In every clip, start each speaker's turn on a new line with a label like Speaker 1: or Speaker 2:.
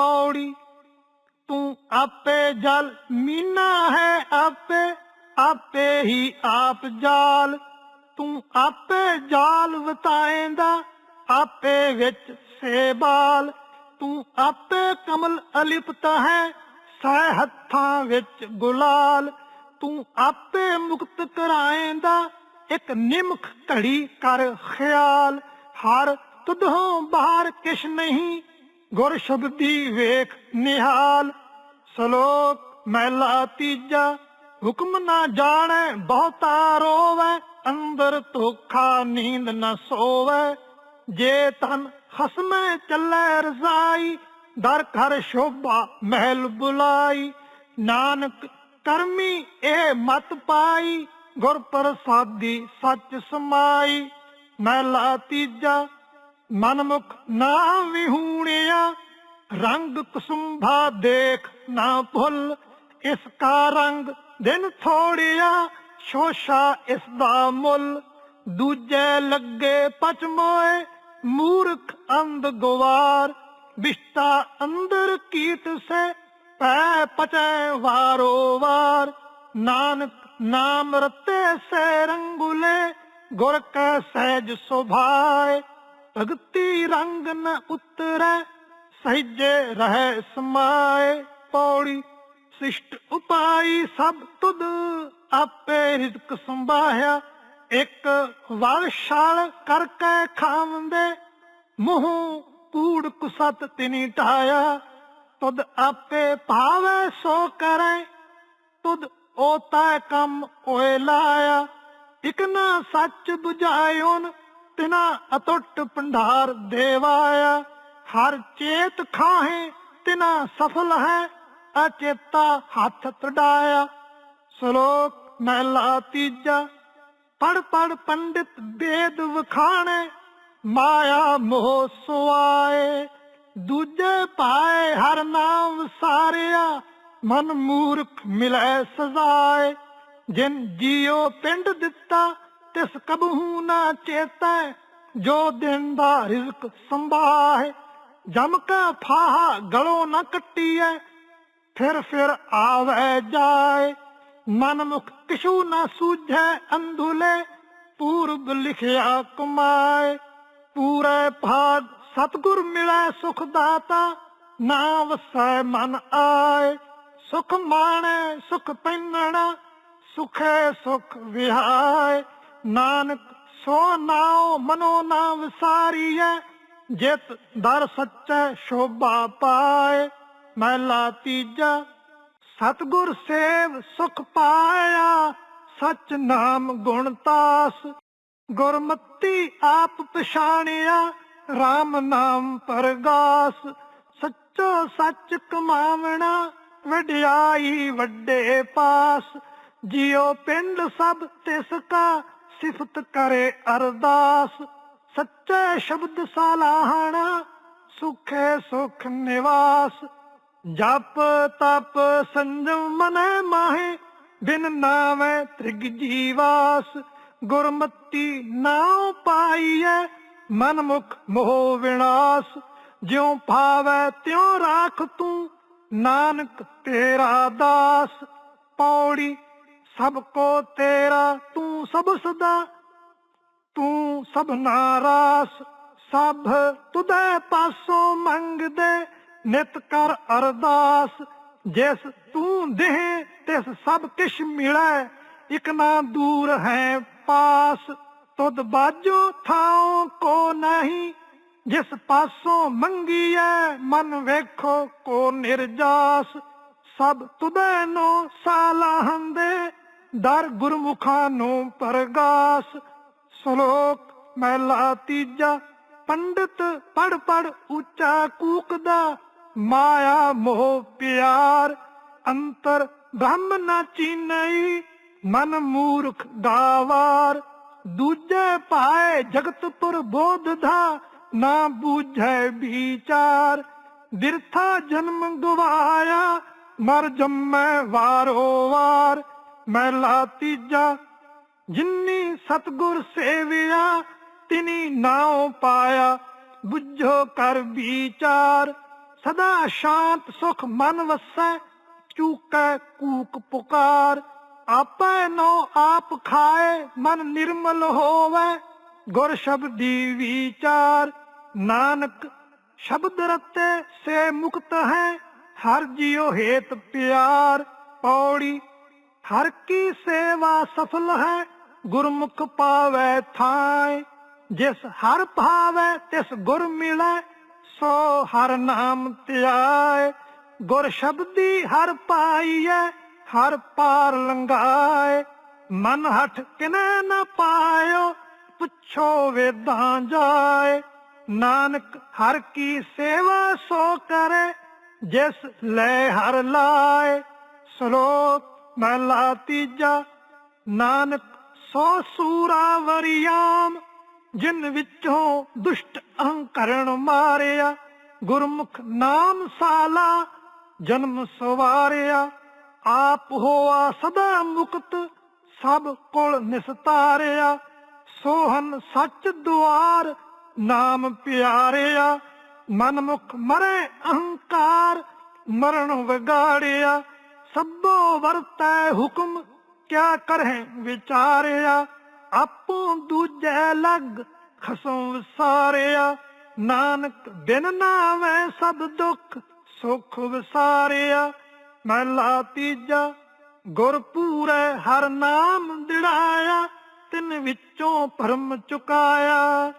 Speaker 1: ਪੌੜੀ, ਤੂੰ ਆਪੇ ਜਲ, ਮੀਨਾ ਹੈ ਆਪੇ ਆਪੇ ਹੀ ਆਪ ਜਾਲ। ਤੂੰ ਆਪੇ ਜਾਲ ਵਤਾਏਂਦਾ, ਆਪੇ ਵਿੱਚ ਸੇਬਾਲ। ਤੂੰ ਆਪੇ ਕਮਲ ਅਲਿਪਤ ਹੈ, ਸਹਿ ਹੱਥਾਂ ਵਿੱਚ ਗੁਲਾਲ। ਤੂੰ ਆਪੇ ਮੁਕਤ ਕਰਾਏਂਦਾ, ਇੱਕ ਨਿਮਖ ਘੜੀ ਕਰ ਖਿਆਲ। ਹਰ ਤੁਧੋਂ ਬਾਹਰ ਕਿਛ ਨਹੀਂ ਗੁਰ ਸ਼ਬਦੀ ਵੇਖ ਨਿਹਾਲ, ਸ਼ਲੋਕ ਮਹਿਲਾ ਤੀਜਾ, ਹੁਕਮ ਨਾ ਜਾਣੈ, ਬਹੁਤਾ ਰੋਵੈ, ਅੰਦਰ ਧੋਖਾ ਨੀਂਦ ਨਾ ਸੋਵੈ। ਜੇ ਤਨ ਖਸਮੈ ਚੱਲੈ ਰਜ਼ਾਈ, ਦਰ ਘਰ ਸ਼ੋਭਾ ਮਹਿਲ ਬੁਲਾਈ। ਨਾਨਕ ਕਰਮੀ ਇਹ ਮਤ ਪਾਈ, ਗੁਰ ਪ੍ਰਸਾਦੀ ਸੱਚ ਸਮਾਈ। ਮਹਿਲਾ ਤੀਜਾ, ਮਨਮੁਖ ਨਾ ਵਿਹੂਣਿਆ ਰੰਗ ਕੁਸੁੰਭਾ ਦੇਖ ਨਾ ਭੁੱਲ, ਇਸ ਕਾ ਰੰਗ ਦਿਨ ਥੋੜਿਆ, ਸ਼ੋਸ਼ਾ ਇਸ ਦਾ ਮੁੱਲ। ਦੂਜੇ ਲੱਗੇ ਪਚਮੋਏ ਮੂਰਖ ਅੰਧ ਗਵਾਰ। ਵਿਸ਼ਤਾ ਅੰਦਰ ਕੀਟ ਸੇ, ਪੈ ਪਚੈ ਵਾਰੋ ਵਾਰ। ਨਾਨਕ ਨਾਮ ਰਤੇ ਸੇ ਰੰਗੁਲੇ, ਗੁਰ ਕੈ ਸਹਿਜ ਸੁਭਾਏ। ਭਗਤੀ ਰੰਗ ਨ ਉਤਰੈ ਸਹਿਜੇ ਰਹੇ ਸਮਾਏ ਪੌੜੀ, ਸਿਸ਼ਟ ਉਪਾਈ ਸਭ ਤੁਧ ਆਪੇ ਰਿਜ਼ਕ ਸੰਭਾਇਆ ਇੱਕ ਵਰਸ਼ਾਲ ਕਰਕੇ ਖਾਵੰਦੇ, ਮੂੰਹ ਕੂੜ ਕੁਸਤ ਤਿਨੀ ਢਾਇਆ। ਤੁਧ ਆਪੇ ਭਾਵੇ ਸੋ ਕਰੇ, ਤੁਧ ਓਤਾ ਕੰਮ ਓਏ ਲਾਇਆ। ਇਕ ਨਾ ਸੱਚ 부ਝਾਇਓਨ ਤਿਨਾ ਅਟੁੱਟ ਭੰਡਾਰ ਦੇਵਾਇਆ। ਹਰ ਚੇਤ ਖਾਹੇ, ਤਿਨਾ ਸਫਲ ਹੈ ਅਚੇਤਾ ਹੱਥ ਤੜਾਇਆ। ਸ਼ਲੋਕ ਮਹਿਲਾ ਤੀਜਾ ਪੜ ਪੜ ਪੰਡਿਤ ਵੇਦ ਵਖਾਣੇ, ਮਾਇਆ ਮੋਹ ਸੁਆਏ। ਦੂਜੇ ਪਾਏ ਹਰ ਨਾਮ ਸਾਰਿਆ, ਮਨ ਮੂਰਖ ਮਿਲੈ ਸਜ਼ਾਏ। ਜਿਨ ਜੀਉ ਪਿੰਡ ਦਿੱਤਾ, ਤਿਸ ਕਬਹੂ ਨਾ ਚੇਤੈ, ਜੋ ਦਿਨ ਦਾ ਰਿਜ਼ਕ ਸੰਭਾਏ ਜਮ ਕਾ ਫਾਹਾ ਗਲੋਂ ਨਾ ਕੱਟੀਐ, ਫਿਰ ਫਿਰ ਆਵੇ ਜਾਏ। ਮਨ ਮੁਖ ਕਿਛੂ ਨਾ ਸੂਝੈ ਅੰਧੁਲੇ, ਪੂਰਬ ਲਿਖਿਆ ਕਮਾਏ। ਪੂਰੇ ਭਾਗ ਸਤਗੁਰ ਮਿਲੈ ਸੁਖ ਦਾਤਾ ਨਾ ਵਸੈ ਮਨ ਆਏ। ਸੁਖ ਮਾਣੈ, ਸੁਖ ਪੈਨਣਾ, ਸੁਖੇ ਸੁਖ ਵਿਹਾਏ। ਨਾਨਕ ਸੋ ਨਾਉ ਮਨੋ ਨਾ ਵਿਸਾਰੀਐ ਜਿਤ ਦਰ ਸੱਚੈ ਸ਼ੋਭਾ ਪਾਏ, ਮਹਿਲਾ ਤੀਜਾ, ਸਤਗੁਰ ਸੇਵ ਸੁਖ ਪਾਇਆ, ਸਚ ਨਾਮ ਗੁਣਤਾਸ ਗੁਰਮਤੀ ਆਪ ਪਛਾਣਿਆ RAM ਨਾਮ ਪਰਗਾਸ, ਸੱਚੋ ਸੱਚ ਕਮਾਵਣਾ, ਵਡਿਆਈ ਵੱਡੇ ਪਾਸ, ਜਿਉ ਪਿੰਡ ਸਭ ਤਿਸ ਕਾ, ਸਿਫਤ ਕਰੇ ਅਰਦਾਸ। ਸੱਚੇ ਸ਼ਬਦ ਸਲਾਹਣਾ ਸੁਖੇ ਸੁਖ ਨਿਵਾਸ। ਜਪ ਤਪ ਸੰਜਮ ਮਨੈ ਮਾਹੇ, ਬਿਨ ਨਾਵੇਂ ਤ੍ਰਿਗ ਜੀਵਾਸ। ਗੁਰਮਤੀ ਨਾਉ ਪਾਈਐ ਮਨ ਮੁਖ ਮੋਹ ਵਿਨਾਸ਼। ਜਿਉ ਭਾਵੈ ਤਿਉ ਰਾਖ ਤੂੰ, ਨਾਨਕ ਤੇਰਾ ਦਾਸ। ਪੌੜੀ ਸਭ ਕੋ ਤੇਰਾ, ਤੂੰ ਸਭ ਸਦਾ ਤੂੰ ਸਭ ਨਾਰਾਸ ਸਭ ਤੁਧੇ ਪਾਸੋਂ ਮੰਗਦੇ ਨਿਤ ਕਰ ਅਰਦਾਸ। ਜਿਸ ਤੂੰ ਦੇਹ, ਤਿਸ ਸਭ ਕਿਛ ਮਿਲੈ, ਇਕ ਨਾ ਦੂਰ ਹੈ ਪਾਸ। ਤੁਧ ਬਾਜੋ ਥਾਉ ਕੋ ਨਹੀਂ, ਜਿਸ ਪਾਸੋਂ ਮੰਗੀਐ, ਮਨ ਵੇਖੋ ਕੋ ਨਿਰਜਾਸ। ਸਭ ਤੁਧੈ ਨੋ ਸਾਲਾਹੰਦੇ ਦਰ ਗੁਰਮੁਖਾਂ ਨੂੰ ਪਰਗਾਸ। ਸ਼ਲੋਕ ਮਹਿਲਾ ਤੀਜਾ, ਪੰਡਿਤ ਪੜ ਪੜ ਉੱਚਾ ਕੂਕਦਾ, ਮਾਇਆ ਮੋਹ ਪਿਆਰ, ਅੰਤਰ ਬ੍ਰਹਮ ਨਾ ਚੀਨਈ, ਮਨ ਮੂਰਖ ਗਾਵਾਰ। ਦੂਜੇ ਪਾਏ ਜਗਤਪੁਰ ਬੋਧ ਦਾ ਨਾ ਬੂਝੈ ਵਿਚਾਰ। ਬਿਰਥਾ ਜਨਮ ਗਵਾਇਆ, ਮਰ ਜੰਮੈ ਵਾਰੋ ਵਾਰ। ਮਹਿਲਾ ਤੀਜਾ ਜਿਨੀ ਸਤਗੁਰ ਸੇਵਿਆ, ਤਿਨੀ ਨਾਉ ਪਾਇਆ। ਬੁੱਝੋ ਕਰ ਵਿਚਾਰ, ਸਦਾ ਸ਼ਾਂਤ ਸੁਖ ਮਨ ਵਸੈ, ਚੂਕੈ ਕੂਕ ਪੁਕਾਰ। ਆਪੇ ਨੋ ਆਪ ਖਾਏ, ਮਨ ਨਿਰਮਲ ਹੋਵੇ। ਗੁਰ ਸ਼ਬਦੀ ਵਿਚਾਰ, ਨਾਨਕ ਸ਼ਬਦ ਰਤੇ ਸੇ ਮੁਕਤ ਹੈ, ਹਰ ਜਿਉ ਹੇਤ ਪਿਆਰ। ਪੌੜੀ, ਹਰ ਕੀ ਸੇਵਾ ਸਫਲ ਹੈ ਗੁਰਮੁਖ ਪਾਵੇ ਥਾਏ, ਜਿਸ ਹਰ ਭਾਵੇ ਤਿਸ ਗੁਰ ਮਿਲੈ, ਸੋ ਹਰ ਨਾਮ ਧਿਆਏ। ਗੁਰ ਸ਼ਬਦੀ ਹਰ ਪਾਈਐ, ਹਰ ਪਾਰ ਲੰਘਾਏ। ਮਨ ਹਠ ਕਿਨੈ ਨ ਪਾਇਓ, ਪੁੱਛੋ ਵੇਦਾਂ ਜਾਏ। ਨਾਨਕ ਹਰ ਕੀ ਸੇਵਾ ਸੋ ਕਰੇ, ਜਿਸ ਲੈ ਹਰ ਲਾਏ। ਸ਼ਲੋਕ ਮਹਲਾ ਤੀਜਾ, ਨਾਨਕ ਸੋ ਸੂਰਾ ਜਿਨ ਵਿੱਚੋਂ ਦੁਸ਼ਟ ਅਹੰਕਰਣ ਮਾਰਿਆ। ਗੁਰਮੁਖ ਨਾਮ ਸਾਲਾ, ਜਨਮ ਸਵਾਰਿਆ। ਆਪ ਹੋਆ ਸਦਾ ਮੁਕਤ, ਸਭ ਕੋਲ ਨਿਸਤਾਰਿਆ। ਸੋਹਨ ਸੱਚ ਦੁਆਰ, ਨਾਮ ਪਿਆਰਿਆ। ਮਨਮੁਖ ਮਰੇ ਅਹੰਕਾਰ ਮਰਨ ਵਿਗਾੜਿਆ। ਸਭੋ ਵਰਤੈ ਹੁਕਮ ਕਿਆ ਕਰਹਿ ਵਿਚਾਰਿਆ? ਆਪੋ ਦੂਜੈ ਲੱਗ ਖਸੋਂ ਵਿਸਾਰਿਆ। ਨਾਨਕ ਬਿਨ ਨਾਵੇਂ ਸਭ ਦੁੱਖ ਸੁਖ ਵਿਸਾਰਿਆ। ਮਹਲਾ ਤੀਜਾ ਗੁਰ ਪੂਰੈ ਹਰ ਨਾਮ ਦਿੜਾਇਆ। ਤਿਨ ਵਿੱਚੋਂ ਭਰਮ ਚੁਕਾਇਆ।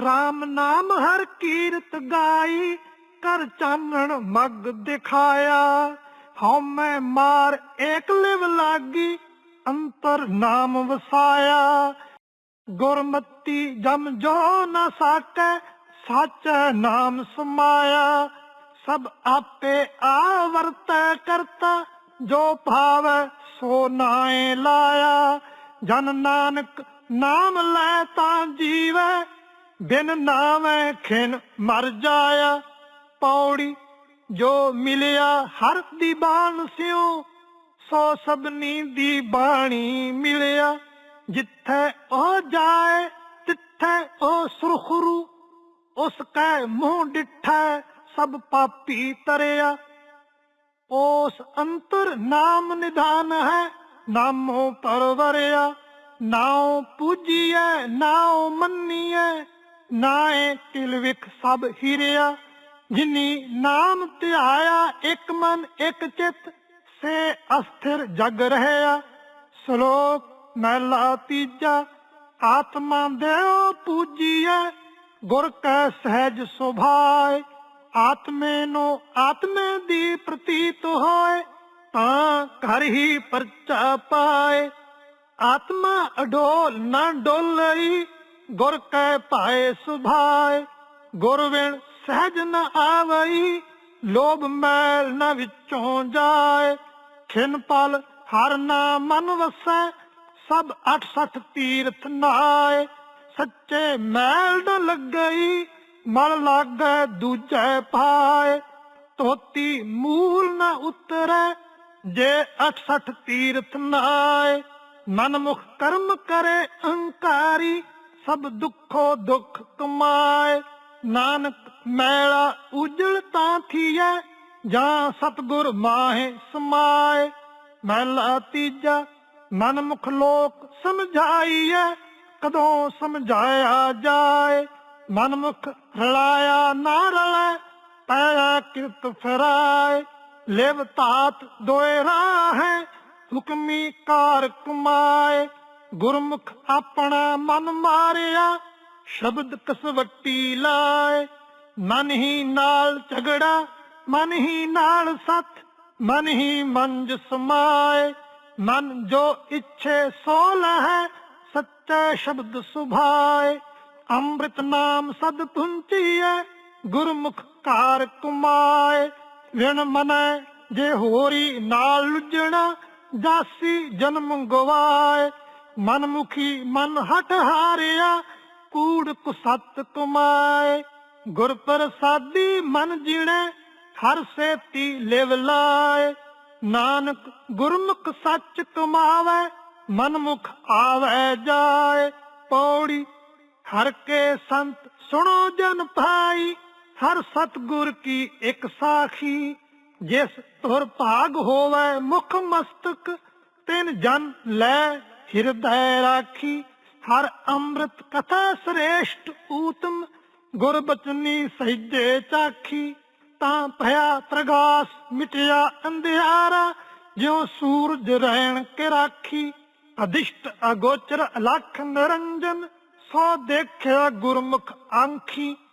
Speaker 1: RAM ਨਾਮ ਹਰ ਕੀਰਤ ਗਾਈ। ਕਰ ਚਾਨਣ ਮਗ ਦਿਖਾਇਆ। ਹਉ ਮੈਂ ਮਾਰ ਏਕ ਲਿਵ ਲਾਗੀ। ਅੰਤਰ ਨਾਮ ਵਸਾਇਆ। ਗੁਰਮਤੀ ਜਮ ਜੋ ਨ ਸਾਕੈ ਸੱਚ ਨਾਮ ਸਮਾਇਆ। ਸਭ ਆਪੇ ਆਵਰਤੈ ਕਰਤਾ, ਜੋ ਭਾਵੈ ਸੋ ਨਾਏ ਲਾਇਆ। ਜਨ ਨਾਨਕ ਨਾਮ ਲੈ ਤਾਂ ਜੀਵੈ, ਬਿਨ ਨਾਮੈ ਖਿਨ ਮਰ ਜਾਇਆ। ਪੌੜੀ ਜੋ ਮਿਲਿਆ ਹਰ ਦੀ ਬਾਣ ਸਿਓ ਸੋ ਸਭਨੀ ਦੀ ਬਾਣੀ ਮਿਲਿਆ। ਜਿੱਥੇ ਉਹ ਜਾਏ, ਤਿੱਥੇ ਉਹ ਸੁਰਖਰੂ। ਉਸ ਕੈ ਮੂੰਹ ਡਿਠੈ, ਸਭ ਪਾਪੀ ਤਰਿਆ। ਉਸ ਅੰਤਰ ਨਾਮ ਨਿਧਾਨ ਹੈ, ਨਾਮੋ ਪਰਵਰਿਆ। ਨਾਉ ਪੂਜੀਐ, ਨਾਉ ਮੰਨੀਐ। ਨਾਏ ਤਿਲ ਵਿਖ ਸਭ ਹੀਰਿਆ। ਜਿਨੀ ਨਾਮ ਧਿਆਇਆ, ਇੱਕ ਮਨ, ਇੱਕ ਚਿਤ। ਸੇ ਅਸਥਿਰ ਜਗ ਰਹਿਆ, ਸ਼ਲੋਕ ਮਹਿਲਾ ਤੀਜਾ, ਆਤਮਾ ਦੇਉ ਪੂਜੀਐ, ਗੁਰ ਕੈ ਸਹਿਜ ਸੁਭਾਏ, ਆਤਮੇ ਨੂੰ ਆਤਮੇ ਦੀ ਪ੍ਰਤੀਤ ਹੋਏ, ਤਾਂ ਘਰ ਹੀ ਪਰਚਾ ਪਾਏ। ਆਤਮਾ ਅਡੋਲ ਨਾ ਡੋਲਈ, ਗੁਰ ਕੈ ਭਾਏ ਸੁਭਾਏ ਗੁਰ ਵਿਣ ਸਹਿਜ ਨ ਆਵਈ, ਲੋਭ ਮੈਲ ਨ ਵਿੱਚੋਂ ਜਾਏ। ਖਿਨ ਪਲ, ਹਰ ਨਾਮ ਮਨ ਵਸੈ, ਸਭ 68 ਤੀਰਥ ਨਾਏ। ਸੱਚੇ ਮੈਲ ਨ ਲੱਗਈ ਮਨ ਲਾਗੈ ਦੂਜੈ ਪਾਏ ਤੋਤੀ ਮੂਲ ਨ ਉਤਰੈ, ਜੇ 68 ਤੀਰਥ ਨਾਏ। ਮਨ ਮੁਖ ਕਰਮ ਕਰੇ ਅਹੰਕਾਰੀ, ਸਭ ਦੁੱਖੋ ਦੁੱਖ ਕਮਾਏ। ਨਾਨਕ ਮੈਲਾ ਉਜਲ ਤਾਂ ਥੀਐ ਜਾਂ ਸਤਗੁਰ ਮਾਹੇ ਸਮਾਏ ਮਹਿਲਾ ਤੀਜਾ ਮਨ ਮੁਖ ਲੋਕ ਸਮਝਾਈਐ, ਕਦੋਂ ਸਮਝਾਇਆ ਜਾਏ ਮਨ ਮੁਖ ਰਲਾਇਆ ਨਾ ਰਲੈ ਪਾਇਆ ਕਿਰਤ ਫਰਾਏ, ਲਿਵ ਤਾਤ ਦੋਏ ਰਾਹੈ, ਹੁਕਮੀ ਕਾਰ ਕਮਾਏ, ਗੁਰਮੁਖ ਆਪਣਾ ਮਨ ਮਾਰਿਆ, ਸ਼ਬਦ ਕਸਵੱਟੀ ਲਾਏ, ਮਨ ਹੀ ਨਾਲ ਝਗੜਾ ਮਨ ਹੀ ਨਾਲ ਸਤ ਮਨ ਹੀ ਮੰਜ ਸਮਾਏ। ਮਨ ਜੋ ਇੱਛੇ ਸੋ ਲਹੈ, ਸੱਚੇ ਸ਼ਬਦ ਸੁਭਾਏ। ਅੰਮ੍ਰਿਤ ਨਾਮ ਸਦ ਪੁੰਚੀਐ, ਗੁਰਮੁਖ ਕਾਰ ਕੁਮਾਏ। ਵਿਣ ਮਨੈ ਜੇ ਹੋਰੀ ਨਾਲ ਲੁਜਣਾ, ਜਾਸੀ ਜਨਮ ਗਵਾਏ। ਮਨਮੁਖੀ ਮਨ ਹਟ ਹਾਰਿਆ, ਕੂੜ ਕੁਸਤ ਕਮਾਏ। ਗੁਰ ਪ੍ਰਸਾਦੀ ਮਨ ਜਿਣੈ ਹਰ ਸੇਤੀ ਲਿਵ ਲਾਏ, ਨਾਨਕ ਗੁਰਮੁਖ ਸੱਚ ਕਮਾਵੇ, ਮਨਮੁਖ ਆਵੇ ਜਾਏ। ਪੌੜੀ, ਹਰ ਕੇ ਸੰਤ ਸੁਣੋ ਜਨ ਭਾਈ, ਹਰ ਸਤਗੁਰ ਕੀ ਇੱਕ ਸਾਖੀ। ਜਿਸ ਤੁਰ ਭਾਗ ਹੋਵੇ ਮੁਖ ਮਸਤਕ, ਤਿਨ ਜਨ ਲੈ ਹਿਰਦੈ ਰਾਖੀ। ਹਰ ਅੰਮ੍ਰਿਤ ਕਥਾ ਸ੍ਰੇਸ਼ਟ ਊਤਮ, ਗੁਰ ਬਚਨੀ ਸਹਿਜੇ ਚਾਖੀ। ਤਾਂ ਭਇਆ ਪ੍ਰਗਾਸ ਮਿਟਿਆ ਅੰਧਿਆਰਾ, ਜਿਉ ਸੂਰਜ ਰਹਿਣ ਕੇ ਰਾਖੀ। ਅਦਿਸ਼ਟ ਅਗੋਚਰ ਅਲਖ ਨਿਰੰਜਨ, ਸੋ ਦੇਖਿਆ ਗੁਰਮੁਖ ਆਂਖੀ।